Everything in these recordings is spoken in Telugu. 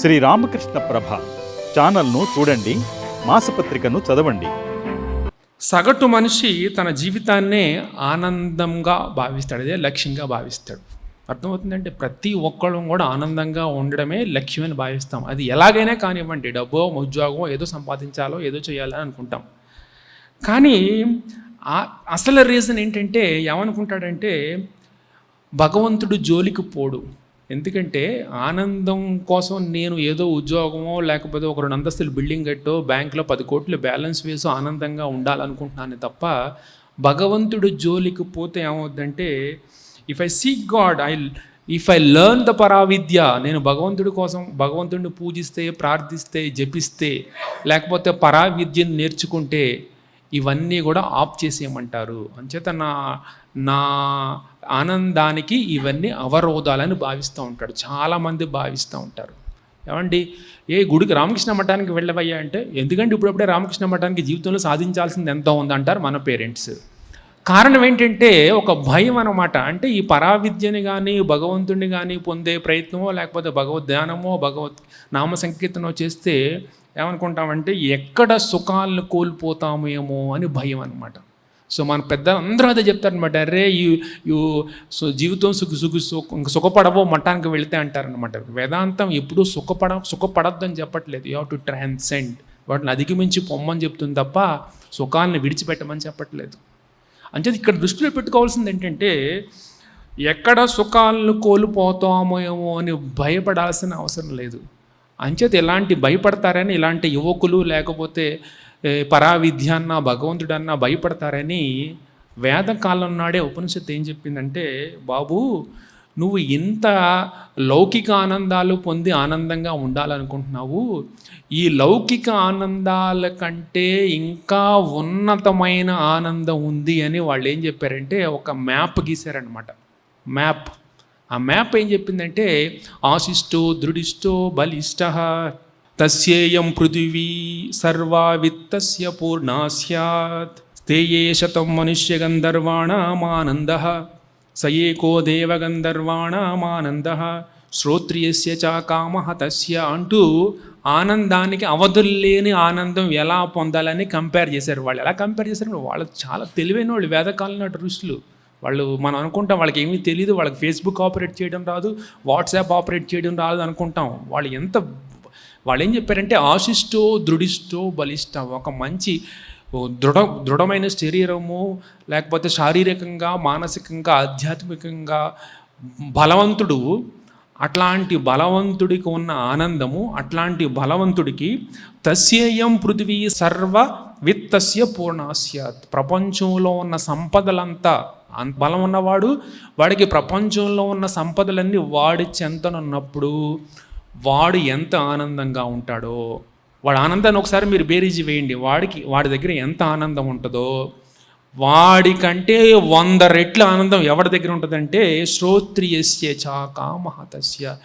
శ్రీ రామకృష్ణ ప్రభ ఛానల్ను చూడండి మాసపత్రికను చదవండి. సగటు మనిషి తన జీవితాన్నే ఆనందంగా భావిస్తాడు అదే లక్ష్యంగా భావిస్తాడు. అర్థమవుతుందంటే ప్రతి ఒక్కళ్ళు కూడా ఆనందంగా ఉండడమే లక్ష్యమని భావిస్తాం. అది ఎలాగైనా కానివ్వండి డబ్బో ఉద్యోగమో ఏదో సంపాదించాలో ఏదో చేయాలని అనుకుంటాం. కానీ అసలు రీజన్ ఏంటంటే ఏమనుకుంటాడంటే భగవంతుడు జోలికి పోడు. ఎందుకంటే ఆనందం కోసం నేను ఏదో ఉద్యోగమో లేకపోతే ఒక రెండు అంతస్తులు బిల్డింగ్ కట్టో బ్యాంక్లో పది కోట్లు బ్యాలెన్స్ వేసో ఆనందంగా ఉండాలనుకుంటున్నాను తప్ప భగవంతుడు జోలికి పోతే ఏమవుద్దంటే if I seek God I if I learn the పరావిద్య నేను భగవంతుడి కోసం భగవంతుడిని పూజిస్తే ప్రార్థిస్తే జపిస్తే లేకపోతే పరావిద్యను నేర్చుకుంటే ఇవన్నీ కూడా ఆఫ్ చేసేయమంటారు. అంచేత నా నా ఆనందానికి ఇవన్నీ అవరోధాలని భావిస్తూ ఉంటాడు చాలామంది భావిస్తూ ఉంటారు. ఏమండి? ఏ గుడికి రామకృష్ణ మఠానికి వెళ్ళవయ్యా అంటే ఎందుకంటే ఇప్పుడప్పుడే రామకృష్ణ మఠానికి జీవితంలో సాధించాల్సింది ఎంత ఉందంటారు మన పేరెంట్స్. కారణం ఏంటంటే ఒక భయం అనమాట అంటే ఈ పరావిద్యని కానీ భగవంతుడిని కానీ పొందే ప్రయత్నమో లేకపోతే భగవద్ ధ్యానమో భగవత్ నామ సంకీర్తనో చేస్తే ఏమనుకుంటామంటే ఎక్కడ సుఖాలను కోల్పోతామేమో అని భయం అనమాట సో మన పెద్ద అందరూ అదే చెప్తారనమాట అరే యూ యూ సో జీవితం సుఖ సుఖ సుఖ సుఖపడవో మఠానికి వెళితే అంటారనమాట వేదాంతం ఎప్పుడూ సుఖపడ సుఖపడద్దని చెప్పట్లేదు. You have to transcend. వాటిని అధిగమించి పొమ్మని చెప్తుంది తప్ప సుఖాలను విడిచిపెట్టమని చెప్పట్లేదు. అంచేది ఇక్కడ దృష్టిలో పెట్టుకోవాల్సింది ఏంటంటే ఎక్కడ సుఖాలను కోల్పోతామో ఏమో అని భయపడాల్సిన అవసరం లేదు. అంచేత ఎలాంటి భయపడతారని ఇలాంటి యువకులు లేకపోతే పరావిద్యాన్న భగవంతుడన్న భయపడతారని వేదకాలం నాడే ఉపనిషత్తు ఏం చెప్పిందంటే బాబు నువ్వు ఇంత లౌకిక ఆనందాలు పొంది ఆనందంగా ఉండాలనుకుంటున్నావు. ఈ లౌకిక ఆనందాల కంటే ఇంకా ఉన్నతమైన ఆనందం ఉంది అని వాళ్ళు ఏం చెప్పారంటే ఒక మ్యాప్ గీశారనమాట మ్యాప్. ఆ మ్యాప్ ఏం చెప్పిందంటే ఆశిష్టో దృఢిష్టో బలిష్ట తస్యేయం పృథివీ సర్వా విత్తస్య పూర్ణా సత్ స్థేయే శతం మనుష్య గంధర్వాణమానంద స దేవగంధర్వాణమానంద శ్రోత్రియస్య చ కామ తస్య అంటూ ఆనందానికి అవధుల్లేని ఆనందం ఎలా పొందాలని కంపేర్ చేశారు. వాళ్ళు ఎలా కంపేర్ చేశారు? వాళ్ళు చాలా తెలివైన వాళ్ళు వేదకాలం నాటి ఋషులు. వాళ్ళు మనం అనుకుంటాం వాళ్ళకి ఏమీ తెలియదు వాళ్ళకి ఫేస్బుక్ ఆపరేట్ చేయడం రాదు వాట్సాప్ ఆపరేట్ చేయడం రాదు అనుకుంటాం. వాళ్ళు ఎంత వాళ్ళు ఏం చెప్పారంటే ఆశిష్టో దృఢిష్టో బలిష్ట ఒక మంచి దృఢ దృఢమైన శరీరము లేకపోతే శారీరకంగా మానసికంగా ఆధ్యాత్మికంగా బలవంతుడు అట్లాంటి బలవంతుడికి ఉన్న ఆనందము అట్లాంటి బలవంతుడికి తస్యేయం పృథివీ సర్వ విత్తస్య పూర్ణాస్యాత్. ప్రపంచంలో ఉన్న సంపదలంతా బలం ఉన్నవాడు వాడికి ప్రపంచంలో ఉన్న సంపదలన్నీ వాడి చెంతనున్నప్పుడు వాడు ఎంత ఆనందంగా ఉంటాడో వాడి ఆనందాన్ని ఒకసారి మీరు బేరీజి వేయండి. వాడికి వాడి దగ్గర ఎంత ఆనందం ఉంటుందో వాడికంటే వంద రెట్ల ఆనందం ఎవరి దగ్గర ఉంటుందంటే శ్రోత్రియస్య చా కామహతస్య.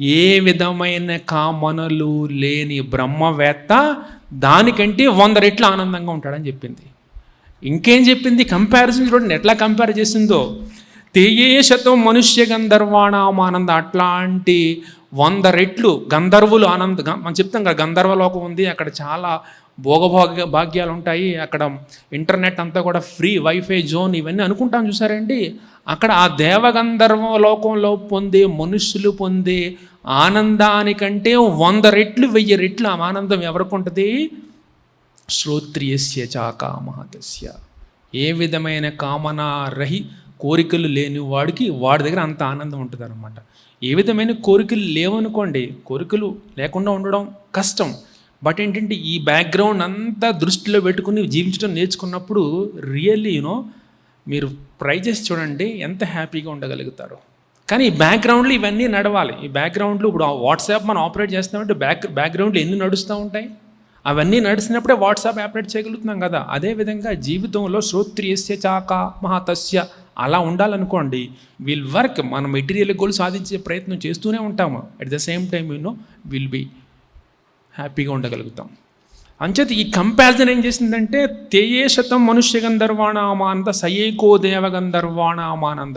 ఏ విధమైన కామనలు లేని బ్రహ్మవేత్త దానికంటే వంద రెట్ల ఆనందంగా ఉంటాడని చెప్పింది. ఇంకేం చెప్పింది? కంపారిజన్ చూడండి ఎట్లా కంపేర్ చేసిందో. తేయే శతం మనుష్య గంధర్వాణామానంద అట్లాంటి వంద రెట్లు గంధర్వులు ఆనంద మనం చెప్తాం కదా గంధర్వ లోకం ఉంది అక్కడ చాలా భోగభోగ భాగ్యాలు ఉంటాయి అక్కడ ఇంటర్నెట్ అంతా కూడా ఫ్రీ వైఫై జోన్ ఇవన్నీ అనుకుంటాం చూసారండి? అక్కడ ఆ దేవగంధర్వ లోకంలో పొందే మనుష్యులు పొందే ఆనందానికంటే వంద రెట్లు వెయ్యి రెట్లు ఆ ఆనందం ఎవరికి ఉంటుంది? శ్రోత్రియస్య చాకామహతస్య ఏ విధమైన కామనారహి కోరికలు లేని వాడికి వాడి దగ్గర అంత ఆనందం ఉంటుంది అనమాట ఏ విధమైన కోరికలు లేవనుకోండి కోరికలు లేకుండా ఉండడం కష్టం. బట్ ఏంటంటే ఈ బ్యాక్గ్రౌండ్ అంతా దృష్టిలో పెట్టుకుని జీవించడం నేర్చుకున్నప్పుడు రియల్లీ యూనో మీరు ట్రై చేసి చూడండి ఎంత హ్యాపీగా ఉండగలుగుతారు. కానీ ఈ బ్యాక్గ్రౌండ్లో ఇవన్నీ నడవాలి. ఈ బ్యాక్గ్రౌండ్లో ఇప్పుడు వాట్సాప్ మనం ఆపరేట్ చేస్తామంటే బ్యాక్ బ్యాక్గ్రౌండ్లో ఎన్ని నడుస్తూ ఉంటాయి? అవన్నీ నడిచినప్పుడే వాట్సాప్ ఆపరేట్ చేయగలుగుతున్నాం కదా. అదేవిధంగా జీవితంలో శ్రోత్రియస్య చాక మహాతస్య అలా ఉండాలనుకోండి విల్ వర్క్ మన మెటీరియల్ గోల్ సాధించే ప్రయత్నం చేస్తూనే ఉంటాము. At the same time you know will be హ్యాపీగా ఉండగలుగుతాం. అంచేత ఈ కంపారిజన్ ఏం చేసిందంటే తేయే శతం మనుష్య గంధర్వాణామానంద సయేకో దేవగంధర్వాణామానంద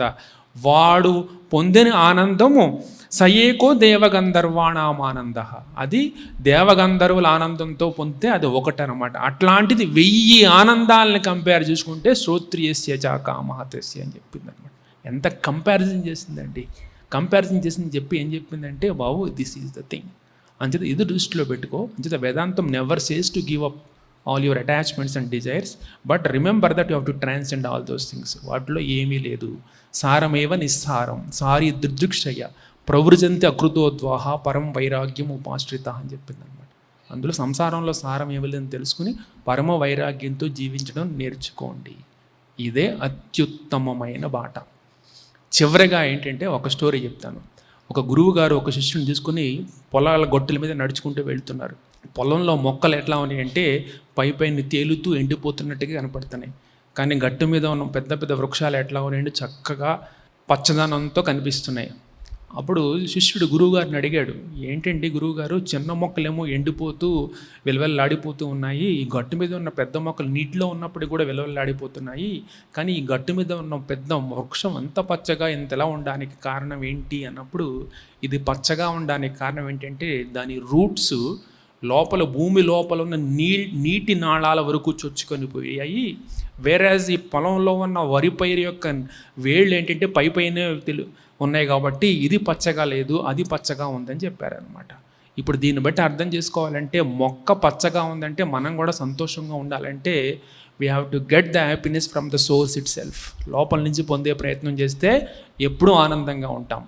వాడు పొందిన ఆనందము సయేకో దేవగంధర్వాణామానంద. అది దేవగంధర్వుల ఆనందంతో పొందితే అది ఒకటనమాట. అట్లాంటిది వెయ్యి ఆనందాలని కంపేర్ చేసుకుంటే శ్రోత్రియస్య చా అని చెప్పింది అనమాట ఎంత కంపారిజన్ చేసిందండి? కంపారిజన్ చేసింది చెప్పి ఏం చెప్పిందంటే బాబు దిస్ ఈజ్ ద థింగ్ అంచేత ఇది దృష్టిలో పెట్టుకో. అంచేత వేదాంతం never says to give up all your attachments and desires but remember that you have to transcend all those things వాటిలో ఏమీ లేదు. సారమేవ నిస్సారం. సారి దృదృక్షయ ప్రవృజంతి అకృతోద్వాహ పరం వైరాగ్యం ఉపాశ్రిత అని చెప్పింది అనమాట అందులో సంసారంలో సారం ఏమిలేదని తెలుసుకుని పరమ వైరాగ్యంతో జీవించడం నేర్చుకోండి. ఇదే అత్యుత్తమమైన బాట. చివరిగా ఏంటంటే ఒక స్టోరీ చెప్తాను. ఒక గురువు గారు ఒక శిష్యుని తీసుకుని పొలాల గొట్టుల మీద నడుచుకుంటూ వెళ్తున్నారు. పొలంలో మొక్కలు ఎట్లా ఉన్నాయంటే పై పైన తేలుతూ ఎండిపోతున్నట్టుగా కనపడుతున్నాయి. కానీ గట్టు మీద ఉన్న పెద్ద పెద్ద వృక్షాలు ఎట్లా ఉన్నాయంటే చక్కగా పచ్చదనంతో కనిపిస్తున్నాయి. అప్పుడు శిష్యుడు గురువుగారిని అడిగాడు ఏంటండి గురువుగారు చిన్న మొక్కలేమో ఎండిపోతూ విలవెల్లాడిపోతూ ఉన్నాయి. ఈ గట్టు మీద ఉన్న పెద్ద మొక్కలు నీటిలో ఉన్నప్పుడు కూడా విలవెల్లాడిపోతున్నాయి. కానీ ఈ గట్టు మీద ఉన్న పెద్ద వృక్షం అంత పచ్చగా ఇంతలా ఉండడానికి కారణం ఏంటి? అన్నప్పుడు ఇది పచ్చగా ఉండడానికి కారణం ఏంటంటే దాని రూట్స్ లోపల భూమి లోపల ఉన్న నీ నీటి నాళాల వరకు చొచ్చుకొని పోయాయి. వేరేజ్ ఈ పొలంలో ఉన్న వరి పైరు యొక్క వేళ్ళు ఏంటంటే పై పైన తెలు ఉన్నాయి కాబట్టి ఇది పచ్చగా లేదు అది పచ్చగా ఉందని చెప్పారనమాట ఇప్పుడు దీన్ని బట్టి అర్థం చేసుకోవాలంటే మొక్క పచ్చగా ఉందంటే మనం కూడా సంతోషంగా ఉండాలంటే we have to get the happiness from the source itself లోపల నుంచి పొందే ప్రయత్నం చేస్తే ఎప్పుడూ ఆనందంగా ఉంటాం.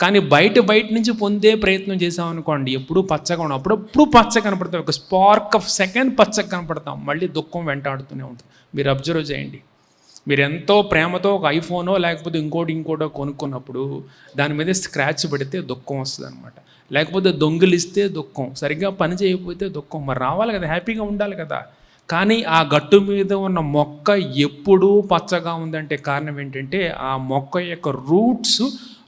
కానీ బయట బయట నుంచి పొందే ప్రయత్నం చేసామనుకోండి ఎప్పుడూ పచ్చగా ఉన్నాం అప్పుడప్పుడు పచ్చ కనపడతాం. ఒక స్పార్క్ ఆఫ్ సెకండ్ పచ్చగా కనపడతాం. మళ్ళీ దుఃఖం వెంటాడుతూనే ఉంటుంది. మీరు అబ్జర్వ్ చేయండి. మీరు ఎంతో ప్రేమతో ఒక ఐఫోనో లేకపోతే ఇంకోటి ఇంకోటో కొనుక్కున్నప్పుడు దాని మీద స్క్రాచ్ పెడితే దుఃఖం వస్తుంది అనమాట లేకపోతే దొంగిలిస్తే దుఃఖం. సరిగ్గా పని చేయకపోతే దుఃఖం. మరి రావాలి కదా హ్యాపీగా ఉండాలి కదా. కానీ ఆ గట్టు మీద ఉన్న మొక్క ఎప్పుడూ పచ్చగా ఉందంటే కారణం ఏంటంటే ఆ మొక్క యొక్క రూట్స్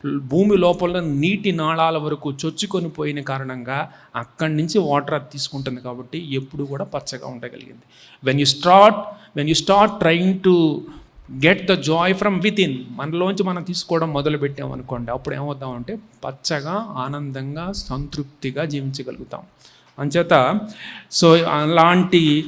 భూమి లోపల నీటి నాళాల వరకు చొచ్చుకొని పోయిన కారణంగా అక్కడి నుంచి వాటర్ అది తీసుకుంటుంది కాబట్టి ఎప్పుడు కూడా పచ్చగా ఉండగలిగింది. When you start when you start trying to get the joy from within మనలోంచి మనం తీసుకోవడం మొదలు పెట్టామనుకోండి అప్పుడు ఏమవుతామంటే పచ్చగా ఆనందంగా సంతృప్తిగా జీవించగలుగుతాం. అంచేత సో అలాంటి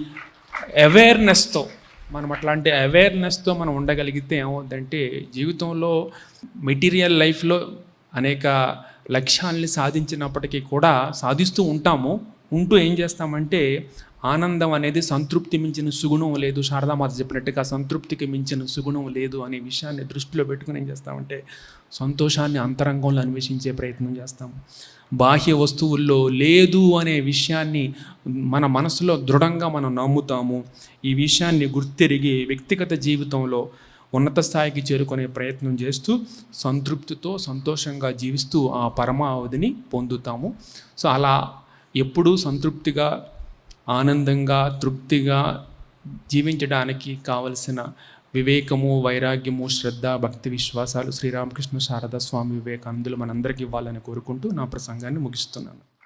అవేర్నెస్తో మనం అట్లాంటి అవేర్నెస్తో మనం ఉండగలిగితే ఏమవుద్దంటే జీవితంలో మెటీరియల్ లైఫ్లో అనేక లక్ష్యాల్ని సాధించినప్పటికీ కూడా సాధిస్తూ ఉంటాము. ఉంటూ ఏం చేస్తామంటే ఆనందం అనేది సంతృప్తి మించిన సుగుణం లేదు. శారదామాత చెప్పినట్టుగా సంతృప్తికి మించిన సుగుణం లేదు అనే విషయాన్ని దృష్టిలో పెట్టుకుని ఏం చేస్తామంటే సంతోషాన్ని అంతరంగంలో అన్వేషించే ప్రయత్నం చేస్తాము బాహ్య వస్తువుల్లో లేదు అనే విషయాన్ని మన మనసులో దృఢంగా మనం నమ్ముతాము. ఈ విషయాన్ని గుర్తెరిగి వ్యక్తిగత జీవితంలో ఉన్నత స్థాయికి చేరుకునే ప్రయత్నం చేస్తూ సంతృప్తితో సంతోషంగా జీవిస్తూ ఆ పరమావధిని పొందుతాము. సో అలా ఎప్పుడూ సంతృప్తిగా ఆనందంగా తృప్తిగా జీవించడానికి కావలసిన వివేకము వైరాగ్యము శ్రద్ధ భక్తి విశ్వాసాలు శ్రీరామకృష్ణ శారదా స్వామి వివేకానందులు మనందరికీ ఇవ్వాలని కోరుకుంటూ నా ప్రసంగాన్ని ముగిస్తున్నాను.